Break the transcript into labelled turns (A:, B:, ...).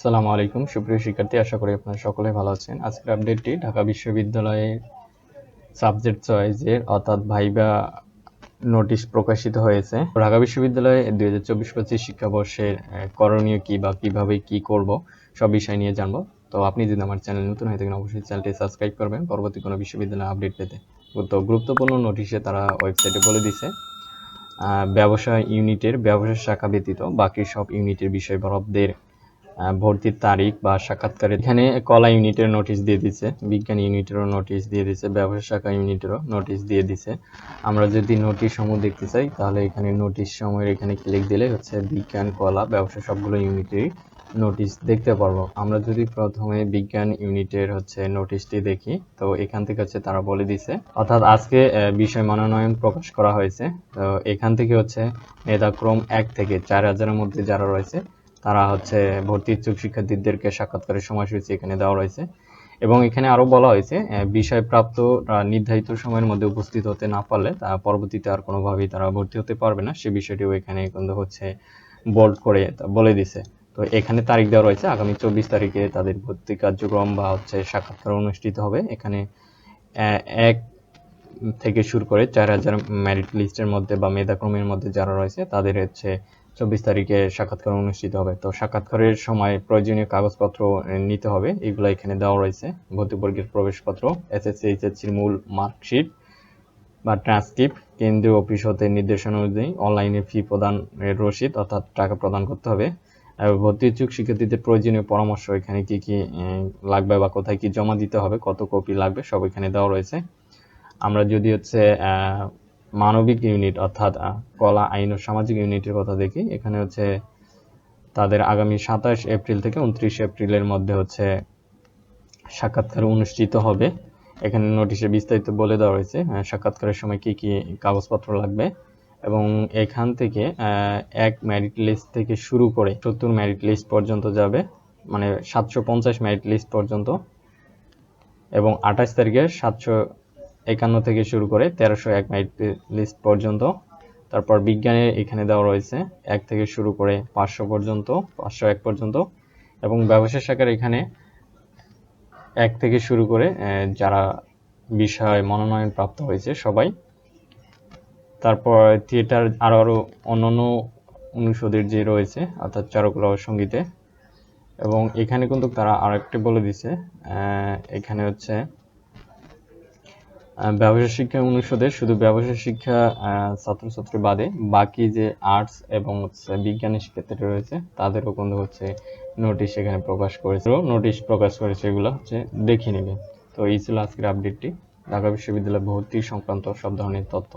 A: আসসালামু আলাইকুম সুপ্রিয় শিক্ষার্থী আশা করি আপনারা সকলে ভালো আছেন। আজকের আপডেটটি ঢাকা বিশ্ববিদ্যালয়ে সাবজেক্ট চয়েসের অর্থাৎ ভাইবা নোটিশ প্রকাশিত হয়েছে। ঢাকা বিশ্ববিদ্যালয়ে দুই হাজার চব্বিশ পঁচিশ শিক্ষাবর্ষের করণীয় কি বা কীভাবে কি করব সব বিষয় নিয়ে জানব। তো আপনি যদি আমার চ্যানেল নতুন হয়ে থাকেন অবশ্যই চ্যানেলটি সাবস্ক্রাইব করবেন। পরবর্তী কোনো বিশ্ববিদ্যালয় আপডেট পেতে। তো গুরুত্বপূর্ণ নোটিশে তারা ওয়েবসাইটে বলে দিছে ব্যবসা ইউনিটের ব্যবসা শাখা ব্যতীত বাকি সব ইউনিটের বিষয় বরাদ্দের আহ, ভর্তির তারিখ বা সাক্ষাৎকারে এখানে কলা ইউনিটের নোটিশ দিয়ে দিছে, বিজ্ঞান ইউনিটেরও নোটিশ দিয়ে দিছে, ব্যবসা শাখা ইউনিটেরও নোটিশ দিয়ে দিছে। আমরা যদি নোটিশ সমূহ দেখতে চাই, তাহলে এখানে নোটিশ সময়ের এখানে ক্লিক দিলে হচ্ছে বিজ্ঞান, কলা, ব্যবসা সবগুলো ইউনিটেরই নোটিশ দেখতে পারব। আমরা যদি প্রথমে বিজ্ঞান ইউনিটের হচ্ছে নোটিশটি দেখি, তো এখান থেকে হচ্ছে তারা বলে দিছে। অর্থাৎ আজকে বিষয় মনোনয়ন প্রকাশ করা হয়েছে। তো এখান থেকে হচ্ছে মেধাক্রম এক থেকে চার হাজারের মধ্যে যারা রয়েছে তারা হচ্ছে ভর্তি ইচ্ছুক শিক্ষার্থীদেরকে সাক্ষাৎকারের সময়সূচি এখানে দেওয়া রয়েছে। এবং এখানে আরও বলা হয়েছে বিষয়প্রাপ্ত নির্ধারিত সময়ের মধ্যে উপস্থিত হতে না পারলে তা পরবর্তীতে আর কোনোভাবেই তারা ভর্তি হতে পারবে না। সে বিষয়টিও এখানে কিন্তু হচ্ছে বোল্ড করে বলে দিছে। তো এখানে তারিখ দেওয়া রয়েছে, আগামী চব্বিশ তারিখে তাদের ভর্তি কার্যক্রম বা হচ্ছে সাক্ষাৎকার অনুষ্ঠিত হবে। এখানে এক থেকে শুরু করে চার হাজার মেরিট লিস্টের মধ্যে বা মেধাক্রমের মধ্যে যারা রয়েছে, তাদের হচ্ছে চব্বিশ তারিখে সাক্ষাৎকার অনুষ্ঠিত হবে। তো সাক্ষাৎকারের সময় প্রয়োজনীয় কাগজপত্র নিতে হবে। এগুলো এখানে দেওয়া রয়েছে। ভর্তিবর্গের প্রবেশপত্র এসএসসি এইচএসসির মূল মার্কশিট বা ট্রান্সক্রিপ্ট, কেন্দ্রীয় অফিস হতে নির্দেশনা অনুযায়ী অনলাইনে ফি প্রদান রসিদ অর্থাৎ টাকা প্রদান করতে হবে। ভর্তি ইচ্ছুক শিক্ষার্থীদের প্রয়োজনীয় পরামর্শ, এখানে কি কি লাগবে বা কোথায় কি জমা দিতে হবে, কত কপি লাগবে, সব এখানে দেওয়া রয়েছে। আমরা যদি হচ্ছে মানবিক ইউনিট অর্থাৎ কলা, আইন ও সামাজিক ইউনিটের কথা দেখি। এখানে হচ্ছে তাদের আগামী সাতাশ এপ্রিল থেকে উনত্রিশ এপ্রিলের মধ্যে হচ্ছে সাক্ষাৎকার অনুষ্ঠিত হবে। এখানে নোটিশে বিস্তারিত বলে দেওয়া হয়েছে সাক্ষাৎকারের সময় কি কি কাগজপত্র লাগবে এবং এখান থেকে এক মেরিট লিস্ট থেকে শুরু করে সত্তর মেরিট লিস্ট পর্যন্ত যাবে মানে সাতশো পঞ্চাশ মেরিট লিস্ট পর্যন্ত এবং আঠাশ তারিখে সাতশো একান্ন থেকে শুরু করে তেরোশো এক লিস্ট পর্যন্ত। তারপর বিজ্ঞানে এখানে দেওয়া রয়েছে এক থেকে শুরু করে পাঁচশো পর্যন্ত, পাঁচশো এক পর্যন্ত। এবং ব্যবসা শাখার এখানে এক থেকে শুরু করে যারা বিষয় মনোনয়ন প্রাপ্ত হয়েছে সবাই। তারপর থিয়েটার আরও আরও অন্যান্য অনুষদের যে রয়েছে, অর্থাৎ চারুকলা সঙ্গীতে। এবং এখানে কিন্তু তারা আরেকটি বলে দিছে এখানে হচ্ছে ব্যবসা শিক্ষা অনুষদে শুধু ব্যবসা শিক্ষা ছাত্রছাত্রী বাদে বাকি যে আর্টস এবং হচ্ছে বিজ্ঞানের ক্ষেত্রে রয়েছে, তাদেরও কিন্তু হচ্ছে নোটিশ এখানে প্রকাশ করেছে। নোটিশ প্রকাশ করেছে এগুলো হচ্ছে দেখে নেবে। তো এই ছিল আজকের আপডেটটি ঢাকা বিশ্ববিদ্যালয় ভর্তি সংক্রান্ত সব ধরনের তথ্য।